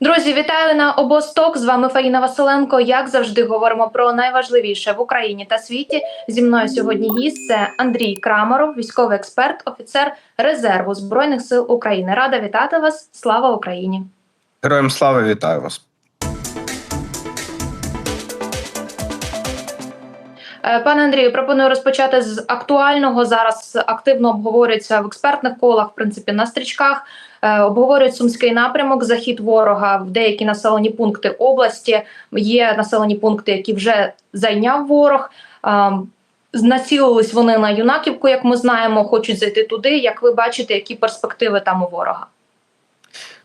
Друзі, вітаю на обосток. З вами Фаїна Василенко. Як завжди, говоримо про найважливіше в Україні та світі. Зі мною сьогодні гість це Андрій Крамаров, військовий експерт, офіцер резерву збройних сил України. Рада вітати вас. Слава Україні! Героям слава вітаю вас. Пане Андрію, пропоную розпочати з актуального. Зараз активно обговорюється в експертних колах, в принципі, на стрічках. Е, Обговорюють сумський напрямок, захід ворога в деякі населені пункти області. Є населені пункти, які вже зайняв ворог. Е, Націлились вони на юнаківку, як ми знаємо, хочуть зайти туди. Як ви бачите, які перспективи там у ворога?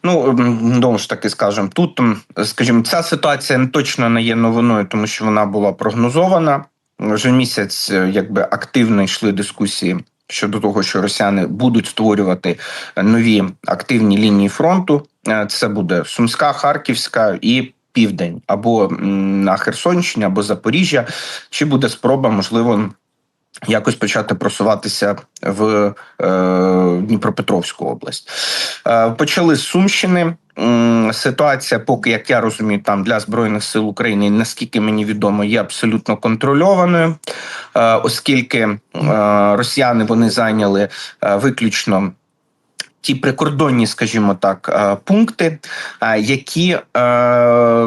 Ну знову ж таки скажемо, тут, скажімо, ця ситуація точно не є новиною, тому що вона була прогнозована. Вже місяць, е, якби активно йшли дискусії щодо того, що росіяни будуть створювати нові активні лінії фронту. Е, Це буде Сумська, Харківська і Південь, або на Херсонщині, або Запоріжжя. Чи буде спроба, можливо, якось почати просуватися в е, Дніпропетровську область. Е, почали з Сумщини. Ситуація, поки як я розумію, там для збройних сил України, наскільки мені відомо, є абсолютно контрольованою, е, оскільки е, росіяни вони зайняли е, виключно. Ті прикордонні, скажімо так, е, пункти, е, які е,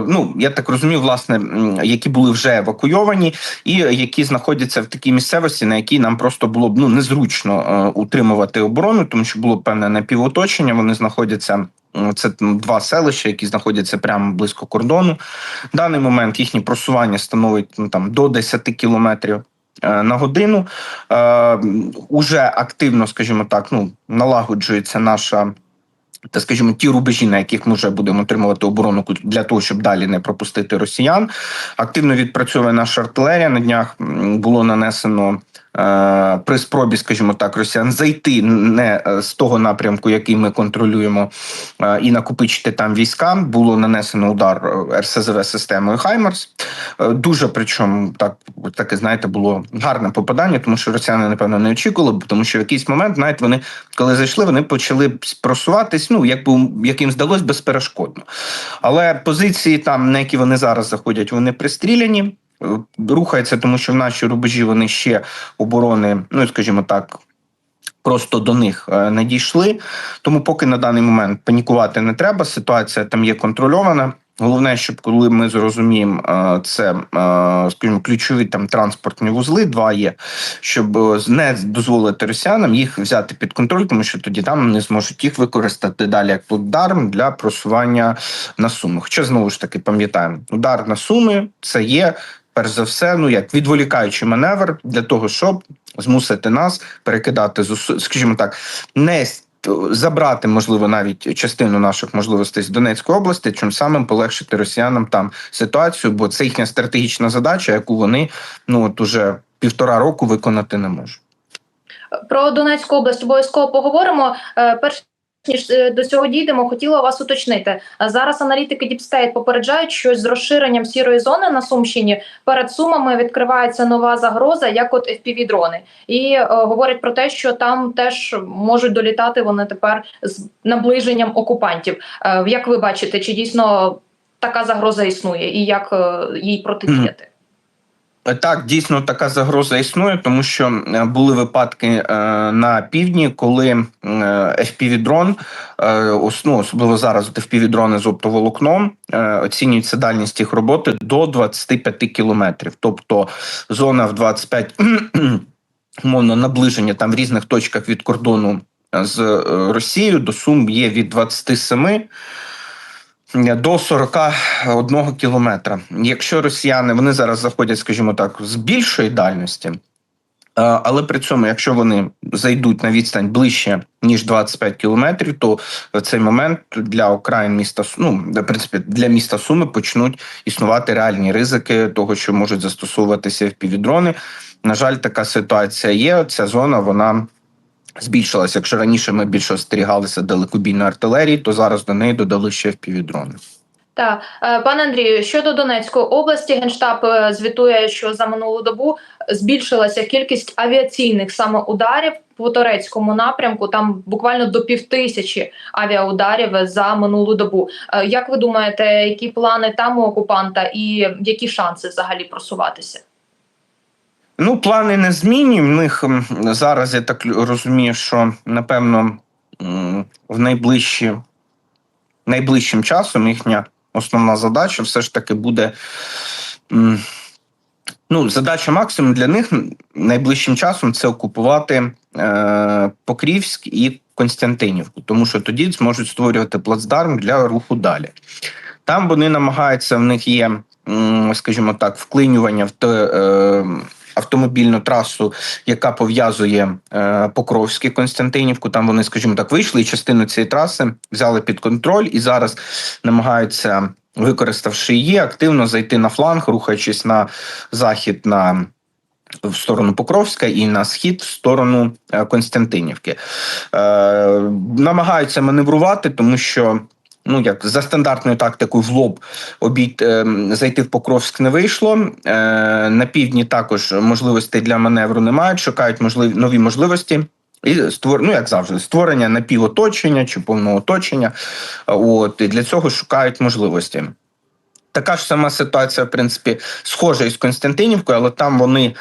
ну я так розумію, власне, які були вже евакуйовані, і які знаходяться в такій місцевості, на якій нам просто було б ну незручно утримувати оборону, тому що було певне напівоточення. Вони знаходяться. Це два селища, які знаходяться прямо близько кордону. В даний момент їхнє просування становить ну, там до 10 кілометрів на годину. Е, уже активно, скажімо так, ну налагоджується наша. Та, скажімо, ті рубежі, на яких ми вже будемо отримувати оборону для того, щоб далі не пропустити росіян. Активно відпрацьовує наша артилерія. На днях було нанесено е, при спробі, скажімо так, росіян зайти не е, з того напрямку, який ми контролюємо, е, і накопичити там війська. Було нанесено удар е, РСЗВ системою Хаймерс. Е, Дуже причому так таке, знаєте, було гарне попадання, тому що росіяни, напевно, не очікували, тому що в якийсь момент, знаєте, вони коли зайшли, вони почали просуватись. Ну якби яким здалось безперешкодно. Але позиції там, на які вони зараз заходять, вони пристріляні. Е, Рухаються, тому що в наші рубежі вони ще оборони, ну скажімо так. Просто до них не дійшли, тому поки на даний момент панікувати не треба. Ситуація там є контрольована. Головне, щоб коли ми зрозуміємо, е, це е, скажімо, ключові там транспортні вузли, два є, щоб не дозволити росіянам їх взяти під контроль, тому що тоді там не зможуть їх використати далі як плацдарм для просування на суми. Хоча знову ж таки пам'ятаємо, удар на суми це є перш за все, ну як відволікаючий маневр для того, щоб змусити нас перекидати скажімо так, не забрати, можливо, навіть частину наших можливостей з Донецької області, чим самим полегшити росіянам там ситуацію, бо це їхня стратегічна задача, яку вони ну от уже півтора року виконати не можуть. Про Донецьку область обов'язково поговоримо. Е, Перш ніж е, до цього дійдемо, хотіла вас уточнити. Зараз аналітики Діпстейт попереджають, що з розширенням сірої зони на Сумщині перед Сумами відкривається нова загроза, як от FPV-дрони. І е, говорять про те, що там теж можуть долітати вони тепер з наближенням окупантів. Е, як ви бачите, чи дійсно така загроза існує, і як е, їй протидіяти? Так, дійсно така загроза існує, тому що е, були випадки е, на півдні, коли е, FPV-дрон, е, ну, особливо зараз от FPV-дрони з оптоволокном, е, оцінюється дальність їх роботи до 25 кілометрів. Тобто зона в 25 умовно наближення там в різних точках від кордону е, з е, Росією до Сум є від 27 до 41 кілометра. Якщо росіяни вони зараз заходять, скажімо так, з більшої дальності, е, але при цьому, якщо вони зайдуть на відстань ближче ніж 25 кілометрів, то в цей момент для окраїн міста ну, в принципі, для міста Суми почнуть існувати реальні ризики того, що можуть застосовуватися впівдрони. На жаль, така ситуація є. Ця зона вона збільшилася. Якщо раніше ми більше остерігалися далекобійної артилерії, то зараз до неї додали ще впівдрони. Так, Е, пане Андрію, щодо Донецької області, генштаб е, звітує, що за минулу добу збільшилася кількість авіаційних саме ударів по турецькому напрямку. Там буквально до півтисячі авіаударів за минулу добу. Е, Як ви думаєте, які плани там у окупанта і які шанси взагалі просуватися? Ну, плани не змінні. В них зараз я так розумію, що напевно в найближчі, найближчим часом їхня основна задача все ж таки буде. Ну, задача максимум для них найближчим часом це окупувати е, Покрівськ і Константинівку, тому що тоді зможуть створювати плацдарм для руху далі. Там вони намагаються, в них є, скажімо так, вклинювання в те, е, автомобільну трасу, яка пов'язує е, Покровське Константинівку. Там вони, скажімо так, вийшли і частину цієї траси взяли під контроль і зараз намагаються, використавши її, активно зайти на фланг, рухаючись на захід на. В сторону Покровська і на схід в сторону е, Константинівки е, намагаються маневрувати, тому що ну як за стандартною тактикою в лоб обійти е, зайти в Покровськ не вийшло. Е, на півдні також можливостей для маневру немає. Шукають можливі нові можливості. І створ, ну як завжди, створення напівоточення чи повного оточення. От і для цього шукають можливості. Така ж сама ситуація, в принципі, схожа із Константинівкою, але там вони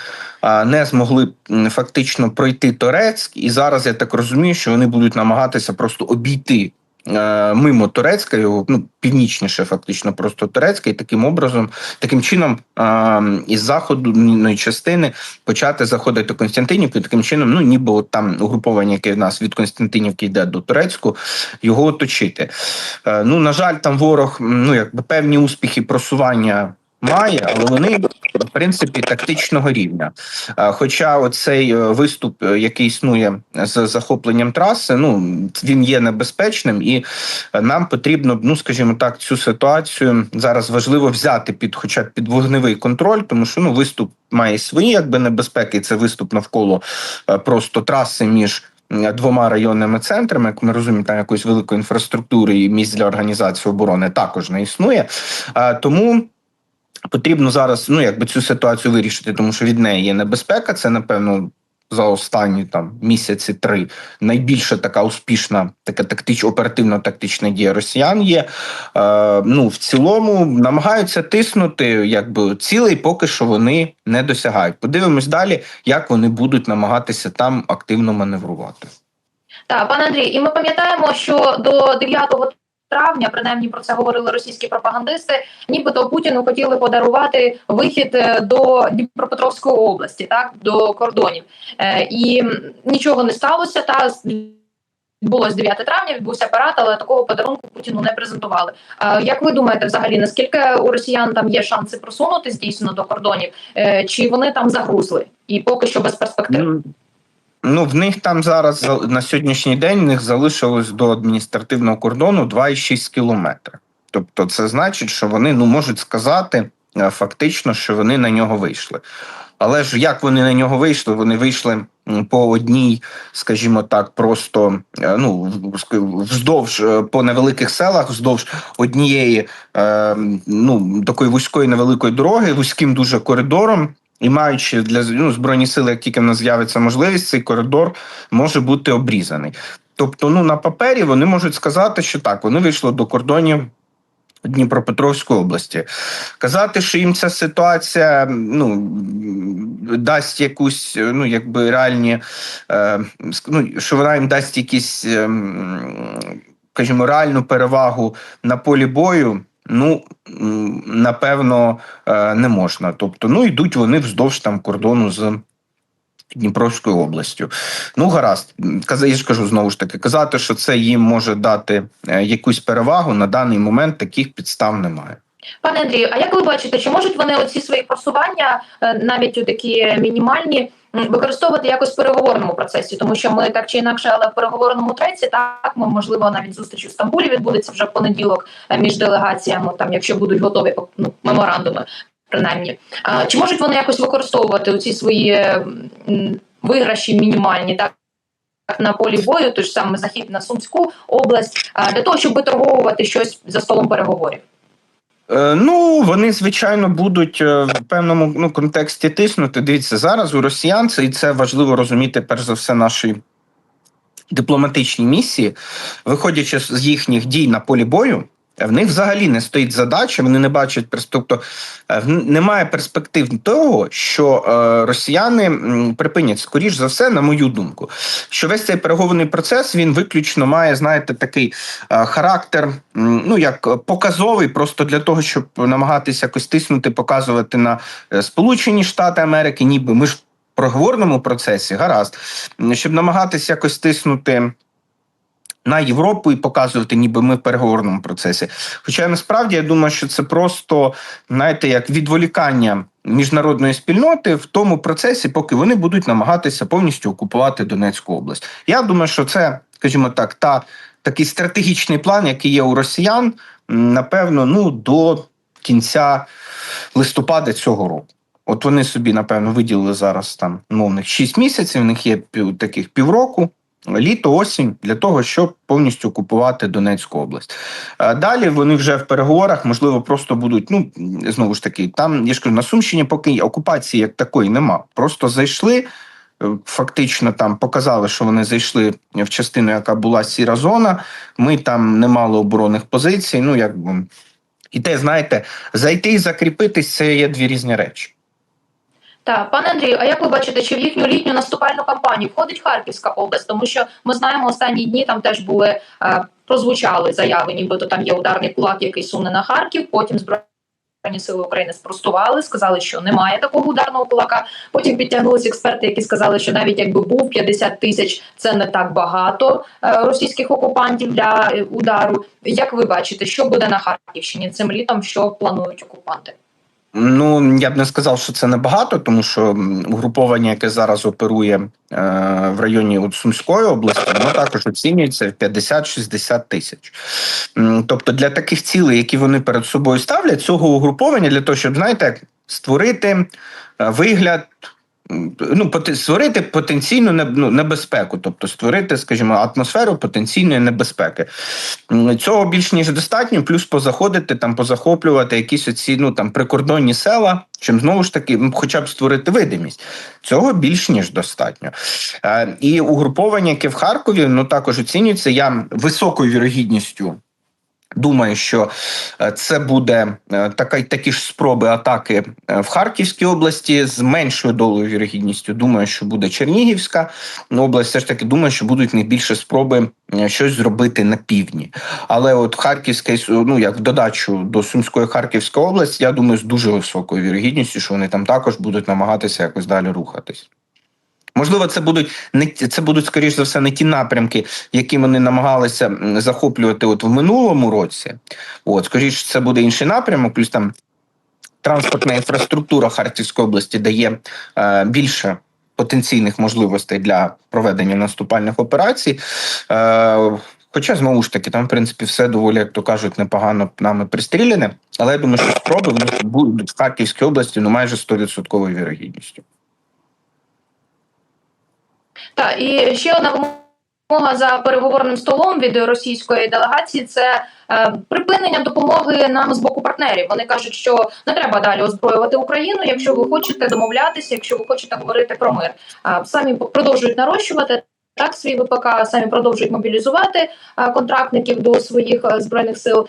не змогли фактично пройти Торецьк, і зараз я так розумію, що вони будуть намагатися просто обійти. Е, Мимо Турецька, його ну північніше, фактично, просто Турецька, і таким образом, таким чином, а, із заходної частини почати заходити до Константинівки. і Таким чином, ну ніби от там угруповання, яке в нас від Константинівки йде до Турецьку, його оточити. Е, Ну на жаль, там ворог ну якби певні успіхи просування має, але вони в принципі тактичного рівня. Хоча оцей е, виступ, е, який існує з захопленням траси, ну він є небезпечним, і нам потрібно, ну скажімо так, цю ситуацію зараз важливо взяти під, хоча б під вогневий контроль, тому що ну виступ має свої якби небезпеки. Це виступ навколо е, просто траси між двома районними центрами. Як ми розуміємо, там якоїсь великої інфраструктури і місць для організації оборони також не існує. Е, Тому. Потрібно зараз ну якби цю ситуацію вирішити, тому що від неї є небезпека. Це напевно за останні там місяці три найбільша така успішна, така тактич, оперативно-тактична дія росіян є. Е, ну в цілому намагаються тиснути, якби цілей поки що вони не досягають. Подивимось далі, як вони будуть намагатися там активно маневрувати. Так, пане Андрій, і ми пам'ятаємо, що до 9 травня, принаймні про це говорили російські пропагандисти, нібито Путіну хотіли подарувати вихід е, до Дніпропетровської області, так до кордонів. Е, і нічого не сталося. Та відбулось 9 травня, відбувся парад, але такого подарунку Путіну не презентували. Е, як ви думаєте, взагалі наскільки у росіян там є шанси просунутись дійсно до кордонів, Е, чи вони там загрузли і поки що без перспектив? Ну, в них там зараз на сьогоднішній день в них залишилось до адміністративного кордону 2,6 кілометри. Тобто, це значить, що вони ну можуть сказати е, фактично, що вони на нього вийшли. Але ж як вони на нього вийшли? Вони вийшли по одній, скажімо так, просто е, ну вздовж е, по невеликих селах, вздовж однієї ну такої вузької невеликої дороги, вузьким дуже коридором. І маючи для ну, збройні сили, як тільки в нас з'явиться можливість, цей коридор може бути обрізаний. Тобто, ну на папері вони можуть сказати, що так, вони вийшли до кордонів Дніпропетровської області. Казати, що їм ця ситуація ну, дасть якусь, ну, якби реальні, е, ну, що вона їм дасть якісь, е, скажімо, реальну перевагу на полі бою. Ну, напевно, е, не можна. Тобто, ну йдуть вони вздовж там кордону з Дніпровською областю. Ну, гаразд, я ж кажу знову ж таки, казати, що це їм може дати е, якусь перевагу на даний момент таких підстав немає. Пане Андрію, а як ви бачите, чи можуть вони оці свої просування, е, навіть у такі мінімальні, використовувати якось в переговорному процесі? Тому що ми так чи інакше, але в переговорному треці так ми можливо навіть зустріч у Стамбулі відбудеться вже в понеділок е, між делегаціями, там якщо будуть готові ну, меморандуми, принаймні. А, Чи можуть вони якось використовувати ці свої виграші мінімальні, так? На полі бою, той ж саме захід на Сумську область, для того, щоб виторговувати щось за столом переговорів. Е, Ну, вони звичайно будуть е, в певному ну, контексті тиснути. Дивіться, зараз у росіян це і це важливо розуміти, перш за все, наші дипломатичні місії, виходячи з їхніх дій на полі бою, в них взагалі не стоїть задача, вони не бачать. Тобто е, немає перспектив того, що е, росіяни припинять скоріш за все, на мою думку, що весь цей переговорний процес він виключно має, знаєте, такий е, характер, ну як показовий, просто для того, щоб намагатися якось тиснути, показувати на Сполучені Штати Америки, ніби ми ж в проговорному процесі, гаразд, щоб намагатися якось тиснути. На Європу і показувати, ніби ми в переговорному процесі. Хоча насправді я думаю, що це просто знаєте, як відволікання міжнародної спільноти в тому процесі, поки вони будуть намагатися повністю окупувати Донецьку область. Я думаю, що це, скажімо так, та такий стратегічний план, який є у росіян, напевно, ну до кінця листопада цього року. От вони собі, напевно, виділили зараз там мовних 6 місяців. У них є таких півроку. Літо, осінь для того, щоб повністю окупувати Донецьку область. Далі вони вже в переговорах, можливо, просто будуть. Ну знову ж таки, там я ж кажу, на Сумщині поки окупації як такої нема. Просто зайшли, е, фактично там показали, що вони зайшли в частину, яка була сіра зона. Ми там не мали оборонних позицій. Ну якби і те, знаєте, зайти і закріпитись це є дві різні речі. Так, пане Андрію, а як ви бачите, чи в їхню літню наступальну кампанію входить Харківська область? Тому що ми знаємо, останні дні там теж були е, прозвучали заяви, нібито там є ударний кулак, який суне на Харків. Потім збройні сили України спростували, сказали, що немає такого ударного кулака. Потім підтягнулися експерти, які сказали, що навіть якби був 50 тисяч, це не так багато е, російських окупантів для е, удару. Як ви бачите, що буде на Харківщині цим літом, що планують окупанти? Ну я б не сказав, що це небагато, тому що угруповання, яке зараз оперує е, в районі от Сумської області, воно також оцінюється в 50-60 тисяч. Тобто для таких цілей, які вони перед собою ставлять, цього угруповання для того, щоб знаєте, створити е, вигляд. Ну, створити потенційну ну, небезпеку, тобто створити, скажімо, атмосферу потенційної небезпеки. Цього більш ніж достатньо, плюс позаходити там, позахоплювати якісь оці ну там прикордонні села, чим знову ж таки, хоча б створити видимість. Цього більш ніж достатньо. Е, і угруповання, яке в Харкові, ну також оцінюється. Я високою вірогідністю. Думаю, що е, це буде е, така, такі ж спроби атаки е, в Харківській області з меншою долею вірогідністю. Думаю, що буде Чернігівська область. Все ж таки думаю, що будуть найбільше спроби щось зробити на півдні. Але от Харківська, ну як в додачу до Сумської Харківської області, я думаю, з дуже високою вірогідністю, що вони там також будуть намагатися якось далі рухатись. Можливо, це будуть не це будуть скоріш за все не ті напрямки, які вони намагалися захоплювати от в минулому році. От, скоріш, це буде інший напрямок, плюс там транспортна інфраструктура Харківської області дає е, більше потенційних можливостей для проведення наступальних операцій. Е, Хоча знову ж таки, там, в принципі, все доволі, як то кажуть, непогано нами пристріляне. Але я думаю, що спроби в них будуть в Харківській області ну майже 100% вірогідністю. Так, і ще одна вимога за переговорним столом від російської делегації це е, припинення допомоги нам з боку партнерів. Вони кажуть, що не треба далі озброювати Україну, якщо ви хочете домовлятися, якщо ви хочете говорити про мир. А самі продовжують нарощувати. Так, свій ВПК самі продовжують мобілізувати контрактників до своїх а, збройних сил.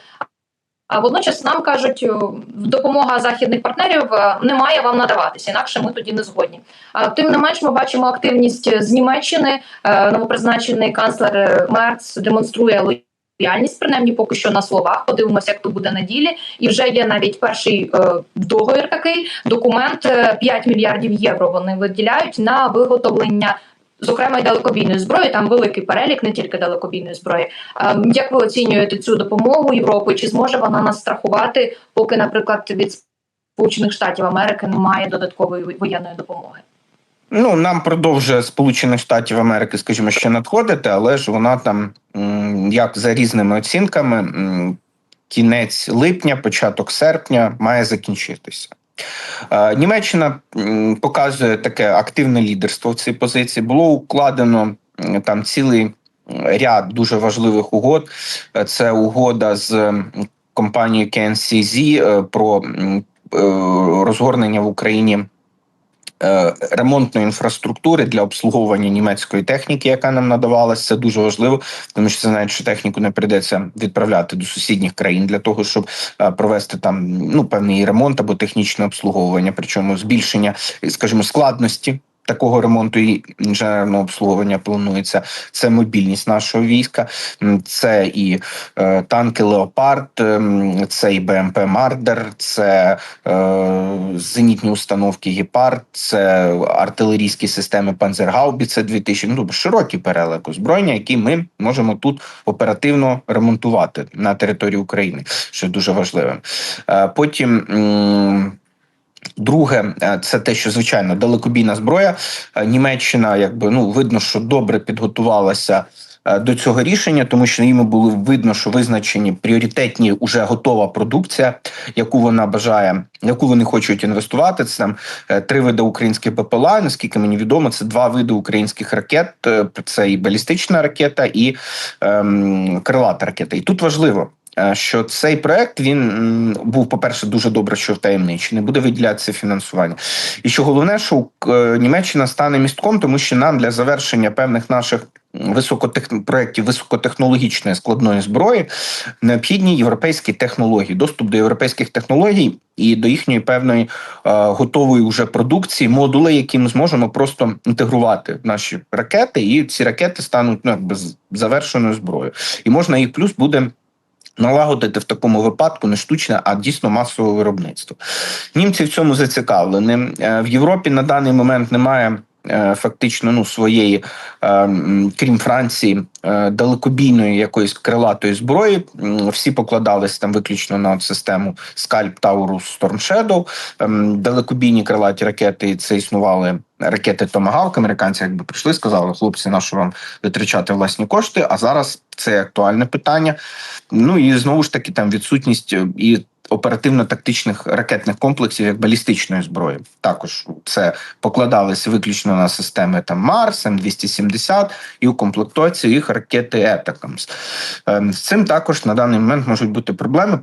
Водночас нам кажуть, допомога західних партнерів е, не має вам надаватися, інакше ми тоді не згодні. Тим не менш, ми бачимо активність з Німеччини. Е, Новопризначений канцлер е, Мерц демонструє лояльність, принаймні поки що на словах. Подивимося, як то буде на ділі. І вже є навіть перший е, договір такий документ. е, 5 мільярдів євро вони виділяють на виготовлення. Зокрема, й далекобійної зброї, там великий перелік, не тільки далекобійної зброї. Е, Як ви оцінюєте цю допомогу Європи? Чи зможе вона нас страхувати, поки, наприклад, від Сполучених Штатів Америки немає додаткової воєнної допомоги? Ну, нам продовжує Сполучених Штатів Америки, скажімо, ще надходити, але ж вона там, як за різними оцінками, кінець липня, початок серпня має закінчитися. Е, Німеччина показує таке активне лідерство в цій позиції. Було укладено там цілий ряд дуже важливих угод. Е, Це угода з компанією KNCZ е, про розгорнення в Україні ремонтної інфраструктури для обслуговування німецької техніки, яка нам надавалася. Це дуже важливо, тому що це знають, що техніку не прийдеться відправляти до сусідніх країн для того, щоб е, провести там ну певний ремонт або технічне обслуговування, причому збільшення, скажімо, складності. Такого ремонту і інженерного обслуговування планується. Це мобільність нашого війська, це і е, танки Леопард, ем, це і БМП Мардер, це е, зенітні установки Гепард, це артилерійські системи Панзергаубіце 2000. Ну тобто широкий перелик озброєння, які ми можемо тут оперативно ремонтувати на території України, що дуже важливим. Е, потім. м, Друге, е, це те, що звичайно далекобійна зброя. Е, Німеччина, якби ну видно, що добре підготувалася е, до цього рішення, тому що їм було видно, що визначені пріоритетні уже готова продукція, яку вона бажає, яку вони хочуть інвестувати. Це там три види українських БПЛА. Наскільки мені відомо, це два види українських ракет: це і балістична ракета, і ем, крилата ракета. І тут важливо. Е, Що цей проект він був, по-перше, дуже добре, що втаємничений, буде виділятися фінансування. І що головне, що е, Німеччина стане містком, тому що нам для завершення певних наших високотех... проєктів високотехнологічної складної зброї необхідні європейські технології, доступ до європейських технологій і до їхньої певної е, готової уже продукції, модули, які ми зможемо просто інтегрувати в наші ракети, і ці ракети стануть ну, якби завершеною зброєю. І можна їх плюс буде. Налагодити в такому випадку не штучне, а дійсно масове виробництво. Німці в цьому зацікавлені. Е, В Європі на даний момент немає фактично ну своєї, е, крім Франції, е, далекобійної якоїсь крилатої зброї. Всі покладались там виключно на систему Скальп Таурус Storm Shadow. Ем, Далекобійні крилаті ракети це існували. Ракети Томагавк, американці якби прийшли, сказали, хлопці, на що вам витрачати власні кошти? А зараз це актуальне питання. Ну і знову ж таки там відсутність е, і оперативно-тактичних ракетних комплексів як балістичної зброї. Також це покладалися виключно на системи там Марс, М270 і у комплектуації їх ракети Етакамс. Ем, З цим також на даний момент можуть бути проблеми.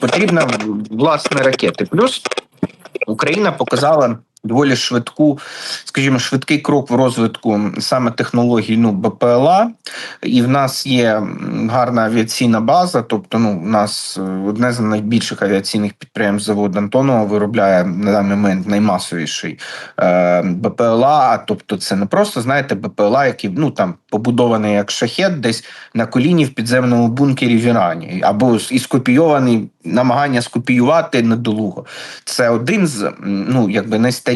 Потрібна власне ракети. Плюс Україна показала. Доволі швидку, скажімо, швидкий крок в розвитку саме технологій ну БПЛА, і в нас є гарна авіаційна база. Тобто, ну у нас е, одне з найбільших авіаційних підприємств завод Антонова виробляє на даний момент наймасовіший е, БПЛА. Тобто, це не просто знаєте БПЛА, який ну там побудований як шахет, десь на коліні в підземному бункері в Ірані, або і скопійований намагання скопіювати недолуго. Це один з ну якби найстаріших,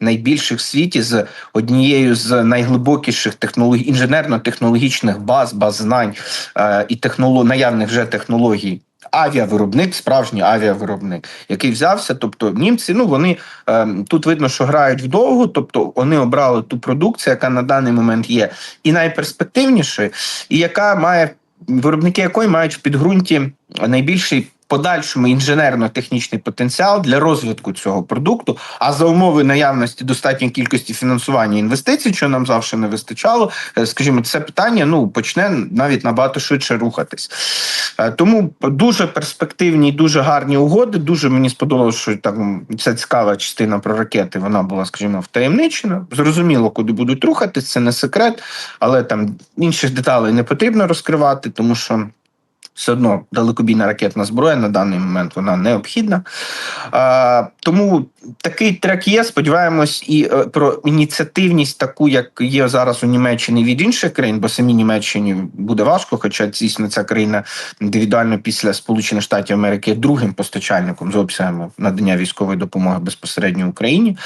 найбільших в світі з однією з найглибокіших технологій інженерно-технологічних баз, баз знань е, і технолог, наявних вже технологій. Авіавиробник, справжній авіавиробник, який взявся. Тобто німці, ну вони е, тут видно, що грають вдовго, тобто вони обрали ту продукцію, яка на даний момент є і найперспективнішою, і яка має виробники якої мають в підґрунті найбільший подальшому інженерно-технічний потенціал для розвитку цього продукту. А за умови наявності достатньої кількості фінансування інвестицій, що нам завжди не вистачало, е, скажімо, це питання ну почне навіть набагато швидше рухатись. Е, Тому дуже перспективні, дуже гарні угоди. Дуже мені сподобалося, що там ця цікава частина про ракети. Вона була, скажімо, втаємничена. Зрозуміло, куди будуть рухатись, це не секрет, але там інших деталей не потрібно розкривати, тому що. Все одно далекобійна ракетна зброя на даний момент вона необхідна. А, тому такий трек є. Сподіваємось, і е, про ініціативність, таку як є зараз у Німеччині від інших країн, бо самій Німеччині буде важко, хоча дійсно ця країна індивідуально після Сполучених Штатів Америки є другим постачальником з обсягами надання військової допомоги безпосередньо Україні.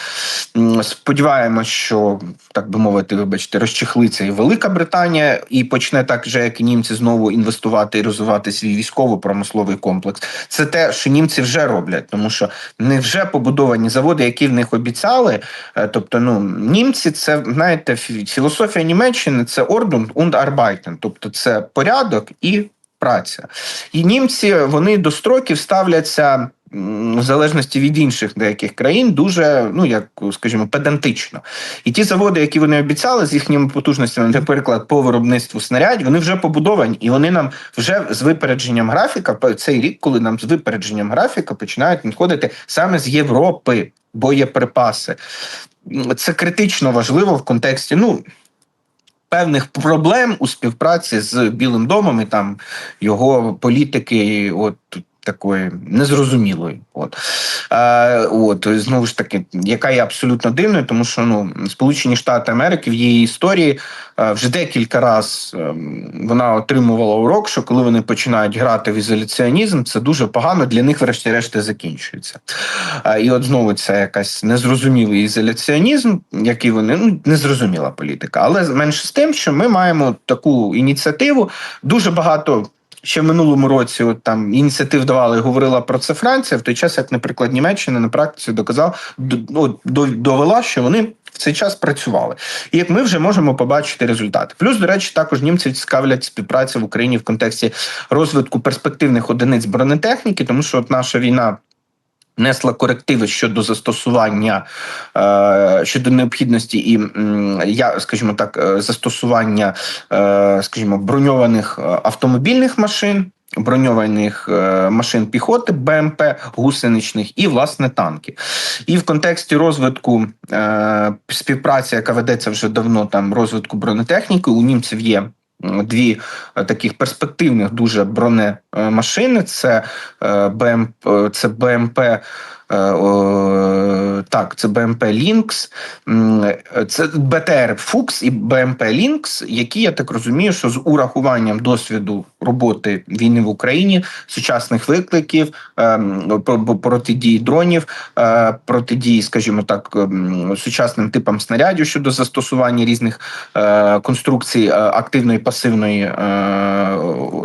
Сподіваємось, що так би мовити, вибачте, розчехлиться і Велика Британія, і почне так же, як і німці, знову інвестувати і розвивати свій військово-промисловий комплекс. Це те, що німці вже роблять, тому що не вже побудовані заводи, які в них обіцяли. Е, Тобто, ну німці, це знаєте, фі- філософія Німеччини це ордун und Arbeiten, тобто це порядок і праця. І німці вони до строків ставляться. В залежності від інших деяких країн, дуже ну як скажімо, педантично. І ті заводи, які вони обіцяли з їхніми потужностями, наприклад, по виробництву снарядів, вони вже побудовані, і вони нам вже з випередженням графіка, цей рік, коли нам з випередженням графіка починають надходити саме з Європи. боєприпаси. Це критично важливо в контексті. Ну, Певних проблем у співпраці з Білим домом і там його політики, от такої незрозумілої. От е, от знову ж таки, яка є абсолютно дивною, тому що ну Сполучені Штати Америки в її історії е, вже декілька разів вона отримувала урок, що коли вони починають грати в ізоляціонізм, це дуже погано для них, врешті-решт, закінчується. Е, і от знову це якась незрозумілий ізоляціонізм, який вони ну незрозуміла політика, але менше з тим, що ми маємо таку ініціативу. Дуже багато ще в минулому році. От там ініціатив давали, говорила про це Франція. В той час, як, наприклад, Німеччина на практиці доказав ну, до- довела, що вони. В цей час працювали, і як ми вже можемо побачити результати. Плюс, до речі, також німці цікавлять співпрацю в Україні в контексті розвитку перспективних одиниць бронетехніки, тому що от наша війна Несла корективи щодо застосування е, щодо необхідності і я, скажімо так, е, застосування, е, скажімо, броньованих автомобільних машин, броньованих машин піхоти, БМП, гусеничних і власне танки. І в контексті розвитку співпраці, яка ведеться вже давно, там розвитку бронетехніки, у німців є. Дві е, таких перспективних дуже бронемашини. Це е, БМП, е, це БМП. Е, Так, це БМП Лінкс, це БТР Фукс і БМП Лінкс, які я так розумію, що з урахуванням досвіду роботи війни в Україні, сучасних викликів, ем, про- про- протидії дронів, е, протидії, скажімо так, ем, сучасним типам снарядів щодо застосування різних е, конструкцій активної пасивної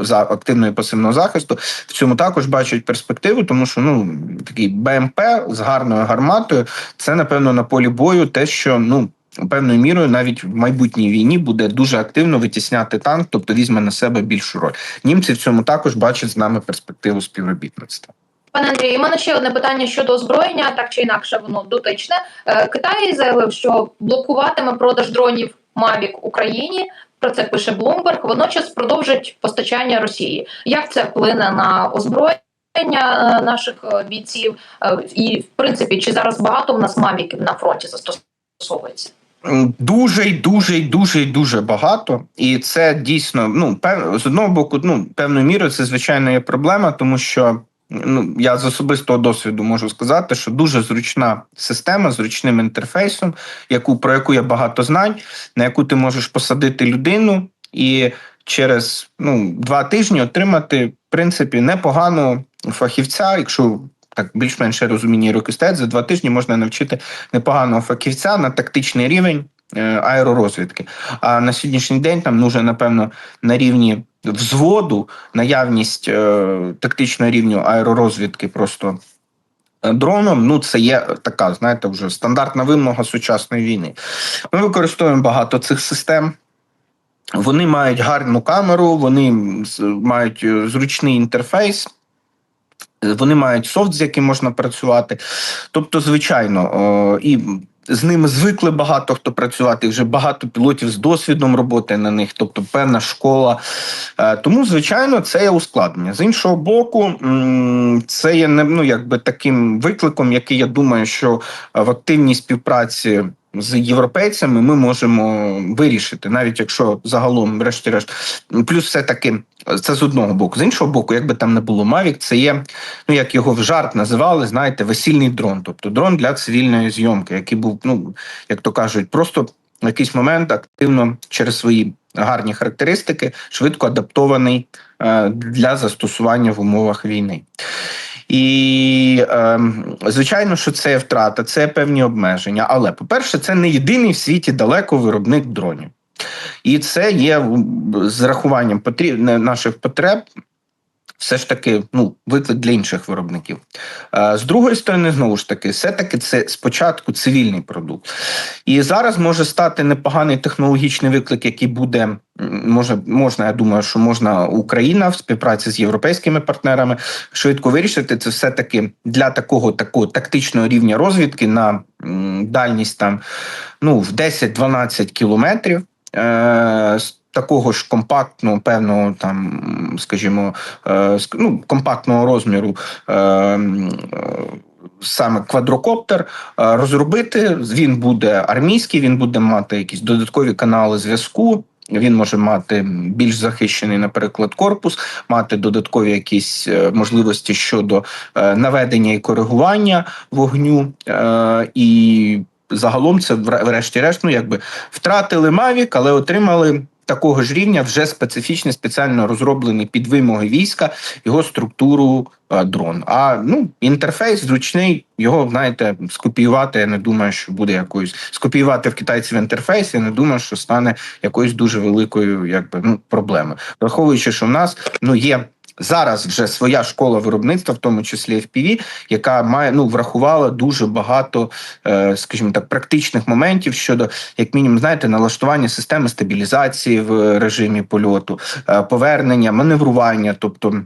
активної пасивного захисту. В цьому також бачать перспективу, тому що ну такий БМП з гарною гарматою це напевно на полі бою, те, що ну. Певною мірою навіть в майбутній війні буде дуже активно витісняти танк, тобто візьме на себе більшу роль. Німці в цьому також бачать з нами перспективу співробітництва. Пане Андрію, у мене ще одне питання щодо озброєння, так чи інакше воно дотичне. Е, Китай заявив, що блокуватиме продаж дронів Mavic Україні. Про це пише Bloomberg. Водночас продовжить постачання Росії. Як це вплине на озброєння наших е, бійців? Е, І в принципі, чи зараз багато в нас мавіків на фронті застосовується? Дуже й дуже й дуже й дуже багато, і це дійсно ну пев з одного боку, ну певною мірою це звичайно є проблема, тому що ну я з особистого досвіду можу сказати, що дуже зручна система з зручним інтерфейсом, яку про яку є багато знань, на яку ти можеш посадити людину і через ну два тижні отримати в принципі непоганого фахівця, якщо так більш-менш розуміння рокостет, за два тижні можна навчити непоганого фахівця на тактичний рівень е, аеророзвідки. А на сьогоднішній день там ну, вже, напевно, на рівні взводу наявність е, тактичного рівню аеророзвідки просто е, дроном. Ну, це є така, знаєте, вже стандартна вимога сучасної війни. Ми використовуємо багато цих систем. Вони мають гарну камеру, вони мають зручний інтерфейс. Вони мають софт, з яким можна працювати. Тобто, звичайно, і з ними звикли багато хто працювати. Вже багато пілотів з досвідом роботи на них, тобто певна школа. Е, Тому, звичайно, це є ускладнення. З іншого боку, це є не ну, якби таким викликом, який я думаю, що в активній співпраці. З європейцями ми можемо вирішити, навіть якщо загалом, врешті-решт, плюс все таки це з одного боку. З іншого боку, як би там не було Mavic, це є, ну як його в жарт називали, знаєте, весільний дрон, тобто дрон для цивільної зйомки, який був, ну як то кажуть, просто в якийсь момент активно через свої гарні характеристики, швидко адаптований е, для застосування в умовах війни. І е, звичайно, що це втрата, це певні обмеження. Але, по-перше, це не єдиний в світі далеко виробник дронів. І це є з рахуванням потріб... наших потреб. Все ж таки, ну, виклик для інших виробників. З другої сторони, знову ж таки, все-таки це спочатку цивільний продукт. І зараз може стати непоганий технологічний виклик, який буде м, може, можна, я думаю, що можна Україна в співпраці з європейськими партнерами швидко вирішити. Це все таки для такого такого тактичного рівня розвідки на дальність там ну в 10-12 кілометрів. Е, такого ж компактного, певного там, скажімо, е, ну, компактного розміру е, е, саме квадрокоптер розробити. Він буде армійський, він буде мати якісь додаткові канали зв'язку. Він може мати більш захищений, наприклад, корпус, мати додаткові якісь можливості щодо наведення і коригування вогню. І загалом це врешті-решт, ну якби втратили Mavic, але отримали. Такого ж рівня вже специфічний, спеціально розроблений під вимоги війська, його структуру е, дрон. А ну інтерфейс зручний, його знаєте, скопіювати. Я не думаю, що буде якоюсь скопіювати в китайців інтерфейс. Я не думаю, що стане якоюсь дуже великою, якби ну проблемою. Враховуючи, що в нас ну є. Зараз вже своя школа виробництва, в тому числі FPV, яка має ну врахувала дуже багато, е, скажімо так, практичних моментів щодо, як мінімум, знаєте, налаштування системи стабілізації в режимі польоту, е, повернення, маневрування, тобто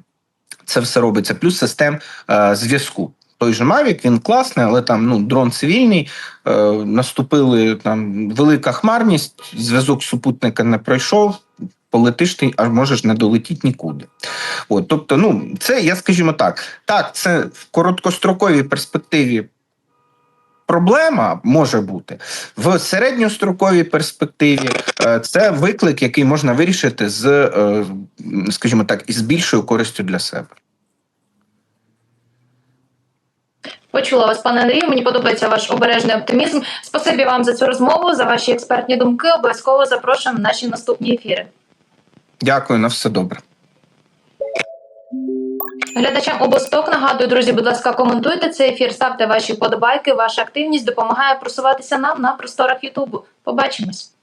це все робиться, плюс систем е, зв'язку. Той же Mavic, він класний, але там ну дрон цивільний. Е, наступили там велика хмарність, зв'язок супутника не пройшов. Полетиш ти, а можеш не долетіти нікуди. От, тобто, ну це я скажімо так. Так, це в короткостроковій перспективі проблема може бути в середньостроковій перспективі. е, Це виклик, який можна вирішити з, е, скажімо так, із більшою користю для себе. Почула вас, пане Андрію. Мені подобається ваш обережний оптимізм. Спасибі вам за цю розмову, за ваші експертні думки. Обов'язково запрошуємо на наші наступні ефіри. Дякую, на все добре. Глядачам обосток нагадую, друзі, будь ласка, коментуйте цей ефір, ставте ваші подобайки. Ваша активність допомагає просуватися нам на просторах Ютубу. Побачимось.